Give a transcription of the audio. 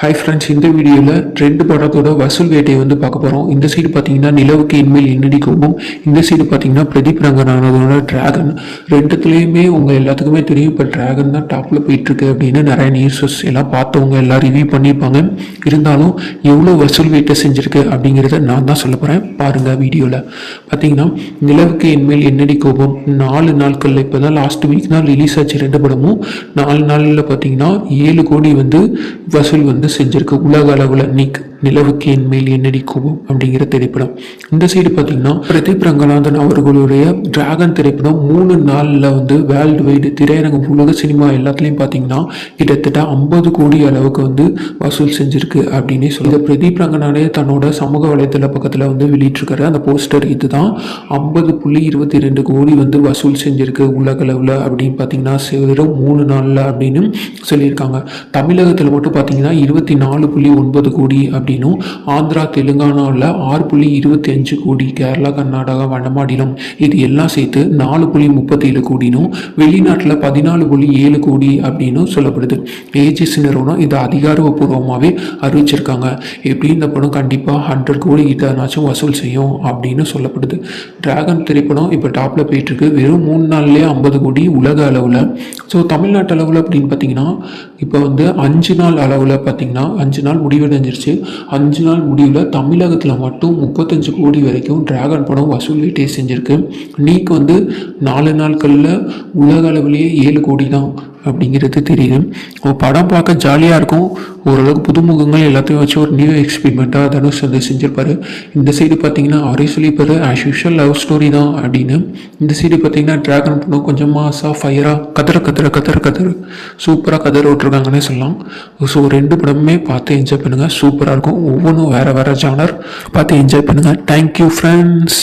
Hi friends இந்த வீடியோவில் ரெண்டு படத்தோட வசூல் வேட்டையை வந்து பார்க்க போகிறோம் இந்த சைடு பார்த்தீங்கன்னா நிலவுக்கு இனிமேல் என்னடி கோபம்? இந்த சைடு பார்த்தீங்கன்னா பிரதீப் ரங்கநாதனோட டிராகன் ரெண்டுத்துலேயுமே உங்கள் எல்லாத்துக்குமே தெரியும். இப்போ டிராகன் தான் டாப்பில் போயிட்டுருக்கு அப்படின்னு நிறைய நியூஸஸ் எல்லாம் பார்த்தவங்க எல்லாம் ரிவ்யூ பண்ணியிருப்பாங்க. இருந்தாலும் எவ்வளோ வசூல் வேட்டை செஞ்சுருக்கு அப்படிங்கிறத நான் தான் சொல்ல போகிறேன் பாருங்கள் வீடியோவில் பார்த்தீங்கன்னா நிலவுக்கு இனிமேல் என்னடி கோபம்? நாலு நாட்களில் இப்போ தான் லாஸ்ட் வீக் தான் ரிலீஸ் ஆச்சு ரெண்டு படமும். நாலு நாளில் பார்த்தீங்கன்னா ஏழு கோடி வந்து வசூல் வந்து செஞ்சிருக்கு. உலக அளவில் நீக்கு நிலவுக்கு என் மேல் என்னடி கோபம் அப்படிங்கிற திரைப்படம். இந்த சைடு பார்த்தீங்கன்னா பிரதீப் ரங்கநாதன் அவர்களுடைய டிராகன் திரைப்படம் மூணு நாளில் வந்து வேர்ல்டு வைடு திரையரங்கம் உலக சினிமா எல்லாத்துலேயும் பார்த்தீங்கன்னா கிட்டத்தட்ட ஐம்பது கோடி அளவுக்கு வந்து வசூல் செஞ்சிருக்கு அப்படின்னே சொல்லி பிரதீப் ரங்கநாதே தன்னோட சமூக வலைதள பக்கத்தில் வந்து வெளியிட்டிருக்காரு. அந்த போஸ்டர் இதுதான். ஐம்பது புள்ளி இருபத்தி ரெண்டு கோடி வந்து வசூல் செஞ்சிருக்கு உலக அளவில் அப்படின்னு பார்த்தீங்கன்னா வெறும் மூணு நாளில் அப்படின்னு சொல்லியிருக்காங்க. தமிழகத்தில் மட்டும் பார்த்தீங்கன்னா இருபத்தி நாலு புள்ளி ஒன்பது கோடி அப்படி அப்படின்னும் ஆந்திரா தெலுங்கானாவில் ஆறு புள்ளி இருபத்தி அஞ்சு கோடி கேரளா கர்நாடகா வடமாநிலம் இது எல்லாம் சேர்த்து நாலு புள்ளி முப்பத்தேழு கோடினும் வெளிநாட்டில் பதினாலு புள்ளி ஏழு கோடி அப்படின்னு சொல்லப்படுது. ஏஜிஎஸ் நிறுவனம் இதை அதிகாரப்பூர்வமாகவே அறிவிச்சிருக்காங்க. எப்படி இந்த படம் கண்டிப்பாக ஹண்ட்ரட் கோடி கிட்டனாச்சும் வசூல் செய்யும் அப்படின்னு சொல்லப்படுது. டிராகன் திரைப்படம் இப்போ டாப்பில் போயிட்டுருக்கு வெறும் மூணு நாள்லேயே ஐம்பது கோடி உலக அளவில். ஸோ தமிழ்நாட்டு அளவில் அப்படின்னு பார்த்தீங்கன்னா இப்போ வந்து அஞ்சு நாள் அளவில் பார்த்தீங்கன்னா அஞ்சு நாள் முடிவடைஞ்சிருச்சு. அஞ்சு நாள் முடிவில் தமிழகத்தில் மட்டும் முப்பத்தஞ்சு கோடி வரைக்கும் டிராகன் படம் வசூலிட்டே செஞ்சுருக்கு. நீக்கு வந்து நாலு நாட்களில் உலக அளவிலேயே ஏழு கோடி தான் அப்படிங்கிறது தெரியுது. ஒரு படம் பார்க்க ஜாலியாக இருக்கும். ஓரளவுக்கு புதுமுகங்கள் எல்லாத்தையும் வச்சு ஒரு நியூ எக்ஸ்பெரிமெண்ட்டாக தனுஷ் வந்து செஞ்சிருப்பார். இந்த சைடு பார்த்தீங்கன்னா அவரே சொல்லியிருப்பாரு ஆஸ் யூஷுவல் லவ் ஸ்டோரி தான் அப்படின்னு. இந்த சைடு பார்த்தீங்கன்னா ட்ராகன் பண்ணும் கொஞ்சம் மாசாக ஃபயராக கதற கதற கதற கதற. சூப்பராக கதற விட்ருக்காங்கன்னே சொல்லலாம். ஸோ ரெண்டு படமுமே பார்த்து என்ஜாய் பண்ணுங்கள் சூப்பராக இருக்கும். ஒவ்வொன்றும் வேறு வேறு ஜானர் பார்த்து என்ஜாய் பண்ணுங்கள் தேங்க்யூ ஃப்ரெண்ட்ஸ்